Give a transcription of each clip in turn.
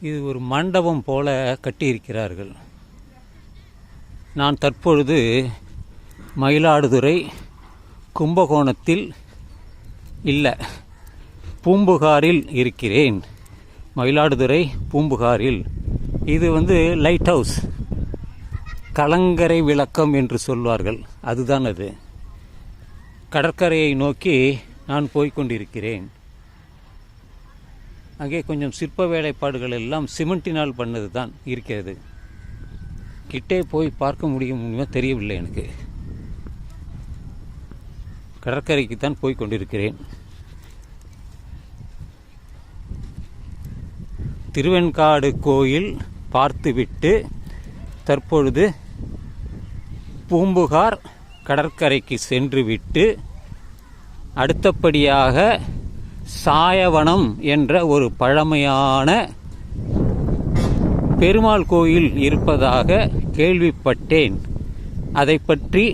இது ஒரு மண்டபம் போல கட்டியிருக்கிறார்கள். நான் தற்பொழுது மயிலாடுதுறை கும்பகோணத்தில் இல்லை பூம்புகாரில் இருக்கிறேன். மயிலாடுதுறை பூம்புகாரில். இது வந்து லைட் ஹவுஸ். கலங்கரை விளக்கம் என்று சொல்வார்கள். அதுதான் அது. கடற்கரையை நோக்கி நான் போய்க்கொண்டிருக்கிறேன் அங்கே கொஞ்சம் சிற்ப வேலைப்பாடுகள் எல்லாம் சிமெண்டினால் பண்ணது தான் இருக்கிறது. கிட்டே போய் பார்க்க முடியும் தெரியவில்லை எனக்கு. கடற்கரைக்கு தான் போய் கொண்டிருக்கிறேன். திருவெண்காடு கோயில் பார்த்துவிட்டு தற்பொழுது பூம்புகார் கடற்கரைக்கு சென்றுவிட்டு அடுத்தபடியாக சாயவனம் என்ற ஒரு பழமையான பெருமாள் கோயில் இருப்பதாக கேள்விப்பட்டேன். அதை பற்றி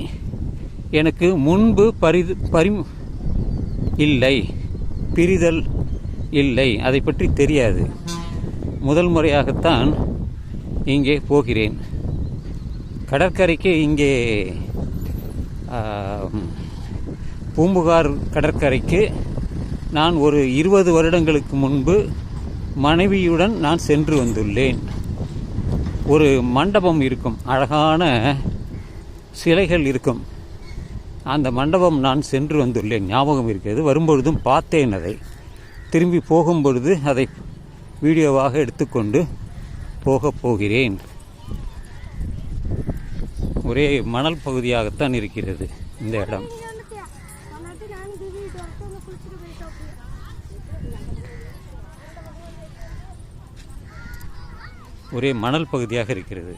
எனக்கு முன்பு பரிது பரி இல்லை பிரிதல் இல்லை. அதை பற்றி தெரியாது. முதல் முறையாகத்தான் இங்கே போகிறேன். கடற்கரைக்கு இங்கே பூம்புகார் கடற்கரைக்கு நான் ஒரு இருபது வருடங்களுக்கு முன்பு மனைவியுடன் நான் சென்று வந்துள்ளேன். ஒரு மண்டபம் இருக்கும். அழகான சிலைகள் இருக்கும். அந்த மண்டபம் நான் சென்று வந்துள்ளேன். ஞாபகம் இருக்கிறது. வரும்பொழுதும் பார்த்தேன் அதை. திரும்பி போகும்பொழுது அதை வீடியோவாக எடுத்துக்கொண்டு போகப் போகிறேன். ஒரே மணல் பகுதியாகத்தான் இருக்கிறது இந்த இடம். ஒரே மணல் பகுதியாக இருக்கிறது.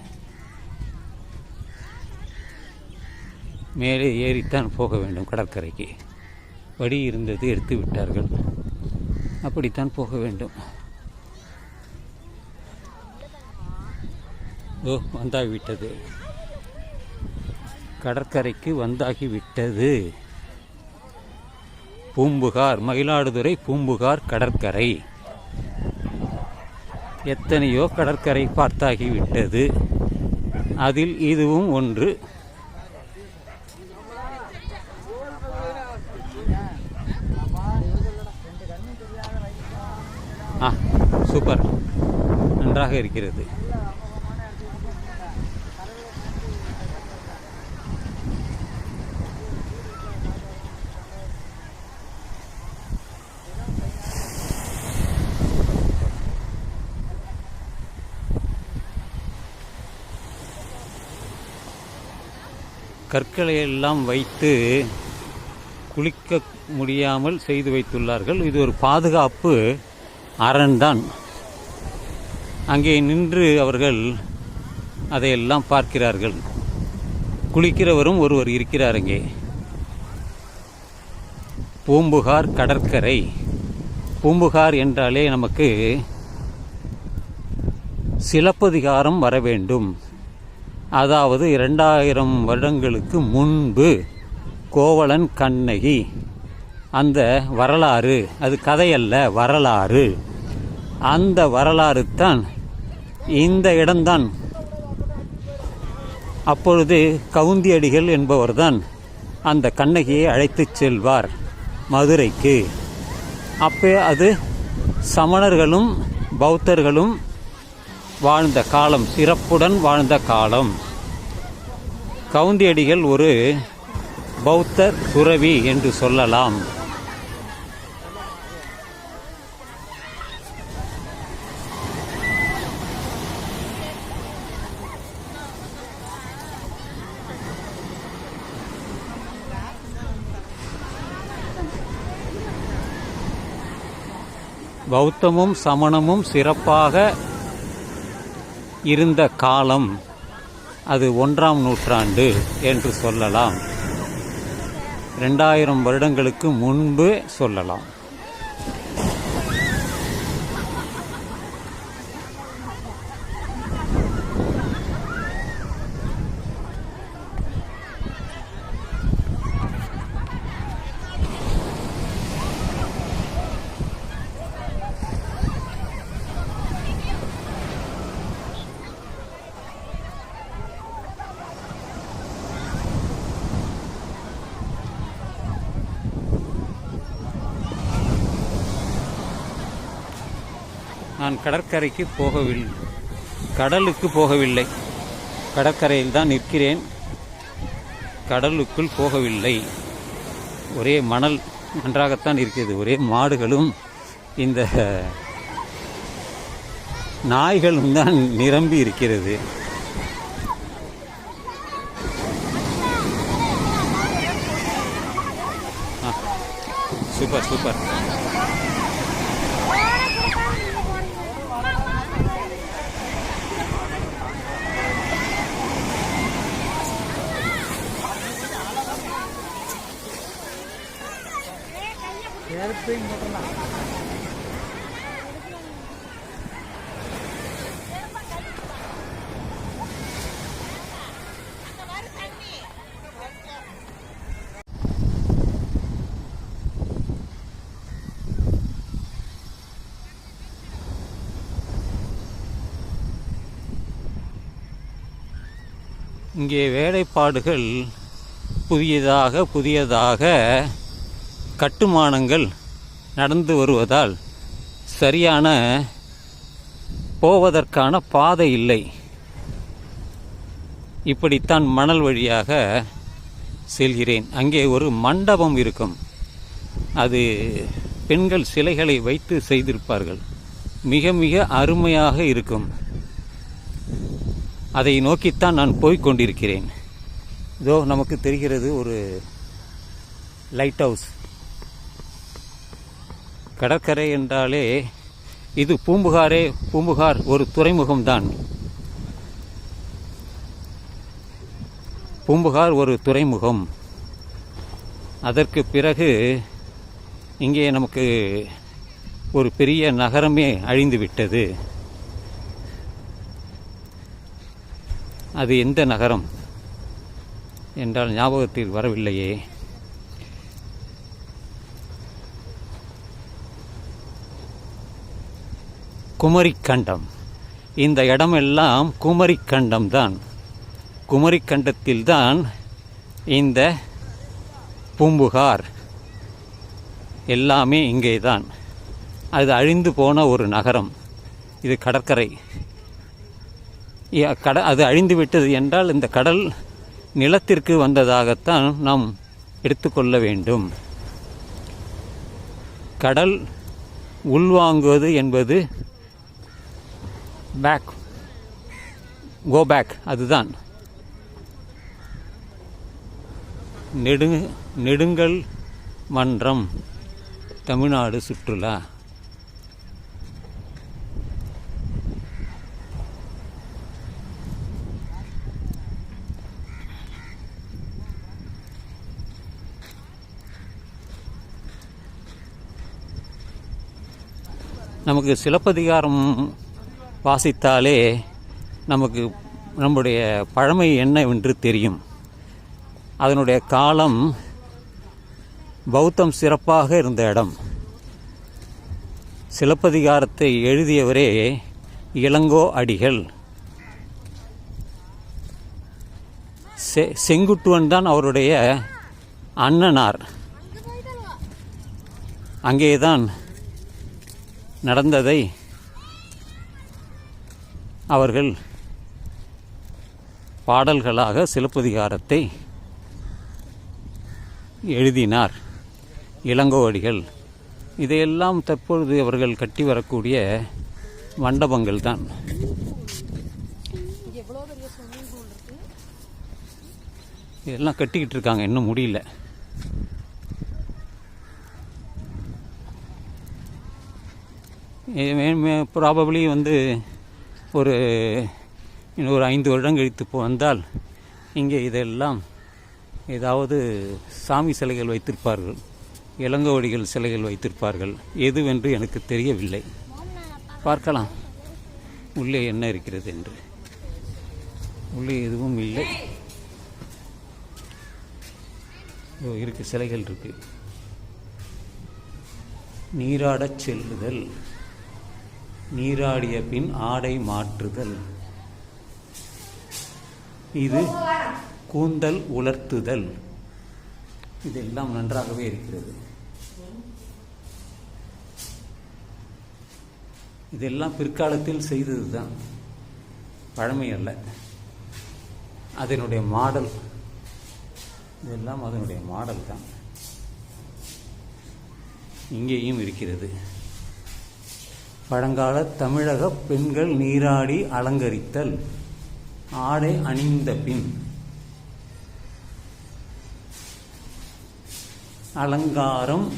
மேலே ஏறித்தான் போக வேண்டும் கடற்கரைக்கு. வடி இருந்தது எடுத்து விட்டார்கள். அப்படித்தான் போக வேண்டும். ஓ வந்தாகிவிட்டது. கடற்கரைக்கு வந்தாகிவிட்டது. பூம்புகார் மயிலாடுதுறை பூம்புகார் கடற்கரை. எத்தனையோ கடற்கரை பார்த்தாகிவிட்டது. அதில் இதுவும் ஒன்று. ஆ சூப்பர். நன்றாக இருக்கிறது. கற்களை எல்லாம் வைத்து குளிக்க முடியாமல் செய்து வைத்துள்ளார்கள். இது ஒரு பாதுகாப்பு அரண்தான் அங்கே நின்று அவர்கள் அதையெல்லாம் பார்க்கிறார்கள். குளிக்கிறவரும் ஒருவர் இருக்கிறார் அங்கே. பூம்புகார் கடற்கரை. பூம்புகார் என்றாலே நமக்கு சிலப்பதிகாரம் வர வேண்டும். அதாவது இரண்டாயிரம் வருடங்களுக்கு முன்பு கோவலன் கண்ணகி அந்த வரலாறு அது கதையல்ல வரலாறு. அந்த வரலாறு தான் இந்த இடம்தான். அப்பொழுது கவுந்தியடிகள் என்பவர்தான் அந்த கண்ணகியை அழைத்துச் செல்வார் மதுரைக்கு. அப்போ அது சமணர்களும் பௌத்தர்களும் வாழ்ந்த காலம் சிறப்புடன் வாழ்ந்த காலம். கவுந்தியடிகள் ஒரு பௌத்த துறவி என்று சொல்லலாம். பௌத்தமும் சமணமும் சிறப்பாக இருந்த காலம் அது ஒன்றாம் நூற்றாண்டு என்று சொல்லலாம். ரெண்டாயிரம் வருடங்களுக்கு முன்பு சொல்லலாம். நான் கடற்கரைக்கு போகவில்லை கடலுக்கு போகவில்லை. கடற்கரையில் தான் நிற்கிறேன். கடலுக்குள் போகவில்லை. ஒரே மணல் நன்றாகத்தான் இருக்கிறது. ஒரே மாடுகளும் இந்த நாய்களும் தான் நிரம்பி இருக்கிறது. Super super. சூப்பர் இங்கே வேலைப்பாடுகள் புதியதாக புதியதாக கட்டுமானங்கள் நடந்து வருவதால் சரியான போவதற்கான பாதை இல்லை. இப்படித்தான் மணல் வழியாக செல்கிறேன். அங்கே ஒரு மண்டபம் இருக்கும். அது பெண்கள் சிலைகளை வைத்து செய்திருப்பார்கள். மிக மிக அருமையாக இருக்கும். அதை நோக்கித்தான் நான் போய்க் கொண்டிருக்கிறேன். இதோ நமக்கு தெரிகிறது ஒரு லைட் ஹவுஸ் கடற்கரை என்றாலே இது பூம்புகாரே பூம்புகார் ஒரு துறைமுகம்தான். பூம்புகார் ஒரு துறைமுகம். அதற்கு பிறகு இங்கே நமக்கு ஒரு பெரிய நகரமே அழிந்து விட்டது அது எந்த நகரம்? என்றால் ஞாபகத்தில் வரவில்லையே. குமரிக்கண்டம். இந்த இடமெல்லாம் குமரிக்கண்டம் தான். குமரிக்கண்டத்தில்தான் இந்த பூம்புகார் எல்லாமே இங்கே தான் அது அழிந்து போன ஒரு நகரம். இது கடற்கரை. கட அது அழிந்து விட்டது என்றால் இந்த கடல் நிலத்திற்கு வந்ததாகத்தான் நாம் எடுத்துக்கொள்ள வேண்டும். கடல் உள்வாங்குவது என்பது பேக் கோ பேக் அதுதான். நெடு நெடுங்கல் மன்றம் தமிழ்நாடு சுற்றுலா. நமக்கு சிலப்பதிகாரம் வாசித்தாலே நமக்கு நம்முடைய பழமை என்னவென்று தெரியும். அதனுடைய காலம் பௌத்தம் சிறப்பாக இருந்த இடம். சிலப்பதிகாரத்தை எழுதியவரே இளங்கோ அடிகள். செ செங்குட்டுவன் தான் அவருடைய அண்ணனார். அங்கேதான் நடந்ததை அவர்கள் பாடல்களாக சிலப்பதிகாரத்தை எழுதினார். இளங்கோவடிகள். இதையெல்லாம் தற்பொழுது அவர்கள் கட்டி வரக்கூடிய மண்டபங்கள் தான். இதெல்லாம் கட்டிக்கிட்டு இருக்காங்க. இன்னும் முடியல. ப்ராபப்ளி வந்து ஒரு இன்னொரு ஒரு ஐந்து வருடம் கழித்து வந்தால் இங்கே இதெல்லாம் ஏதாவது சாமி சிலைகள் வைத்திருப்பார்கள் இளங்கோவடிகள் சிலைகள் வைத்திருப்பார்கள் எதுவென்று எனக்கு தெரியவில்லை. பார்க்கலாம். உள்ளே என்ன இருக்கிறது என்று. உள்ளே எதுவும் இல்லை. இருக்குது இருக்கு சிலைகள் இருக்கு. நீராடச் செல்லுதல். நீராடிய பின் ஆடை மாற்றுதல். இது கூந்தல் உலர்த்துதல். இதெல்லாம் நன்றாகவே இருக்கிறது. இதெல்லாம் பிற்காலத்தில் செய்தது தான் பழமை அல்ல. அதனுடைய மாடல். இதெல்லாம் அதனுடைய மாடல் தான் இங்கேயும் இருக்கிறது. பழங்கால தமிழக பெண்கள் நீராடி அலங்கரித்தல். ஆடை அணிந்த பின். அலங்காரம்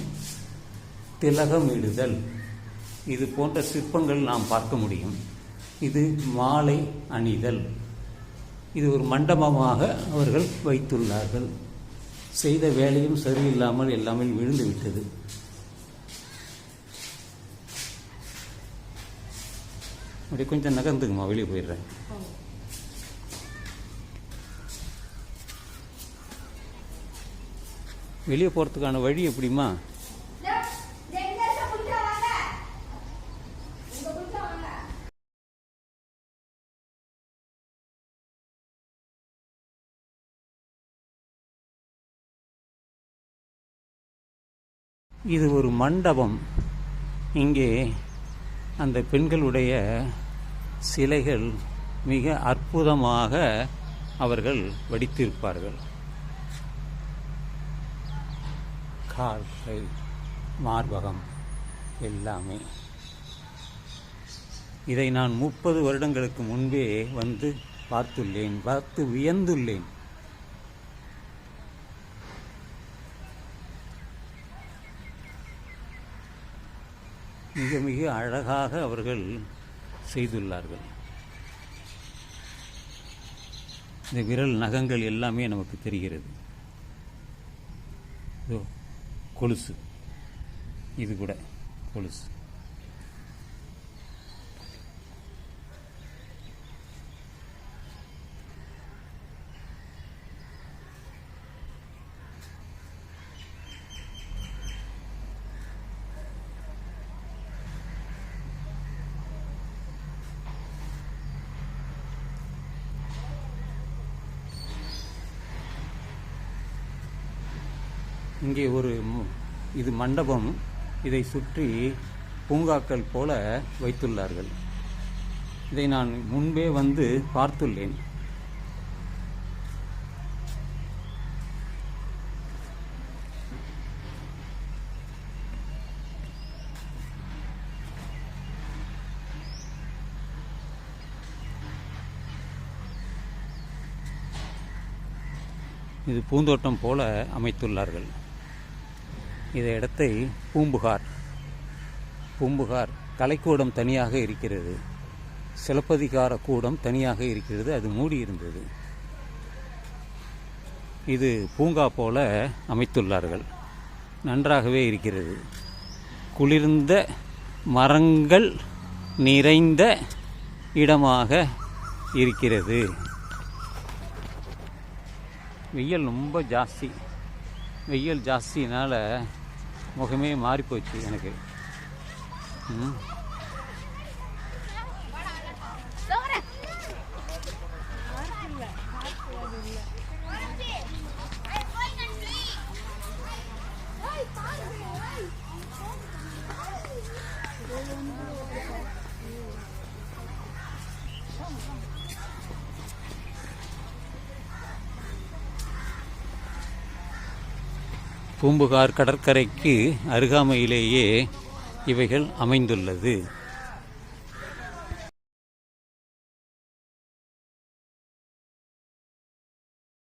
திலகமிடுதல். இது போன்ற சிற்பங்கள் நாம் பார்க்க முடியும். இது மாலை அணிதல். இது ஒரு மண்டபமாக அவர்கள் வைத்துள்ளார்கள். செய்த வேலையும் சரியில்லாமல் எல்லாமே விழுந்துவிட்டது. அப்படியே அப்படி கொஞ்சம் நகர்ந்துக்குமா வெளியே போயிடுறேன். வெளியே போகிறதுக்கான வழி எப்படிமா இது ஒரு மண்டபம். இங்கே அந்த பெண்களுடைய சிலைகள் மிக அற்புதமாக அவர்கள் வடித்திருப்பார்கள். கால்கை மார்பகம் எல்லாமே. இதை நான் முப்பது வருடங்களுக்கு முன்பே வந்து பார்த்துள்ளேன் பார்த்து வியந்துள்ளேன். மிக மிக அழகாக அவர்கள் செய்துள்ளார்கள். இந்த விரல் நகங்கள் எல்லாமே நமக்கு தெரிகிறது. கொலுசு. இது கூட கொலுசு. இங்கே ஒரு இது மண்டபம் இதை சுற்றி பூங்காக்கள் போல வைத்துள்ளார்கள். இதை நான் முன்பே வந்து பார்த்துள்ளேன். இது பூந்தோட்டம் போல அமைத்துள்ளார்கள். இந்த இடத்தை பூம்புகார். பூம்புகார் கலைக்கூடம் தனியாக இருக்கிறது. சிலப்பதிகார கூடம் தனியாக இருக்கிறது. அது மூடி இருந்தது. இது பூங்கா போல அமைத்துள்ளார்கள். நன்றாகவே இருக்கிறது. குளிர்ந்த மரங்கள் நிறைந்த இடமாக இருக்கிறது. வெயில் ரொம்ப ஜாஸ்தி. வெயில் ஜாஸ்தினால் முகமே மாறிப்போச்சு எனக்கு Thank you. பூம்புகார் கடற்கரைக்கு அருகாமையிலேயே இவைகள் அமைந்துள்ளது.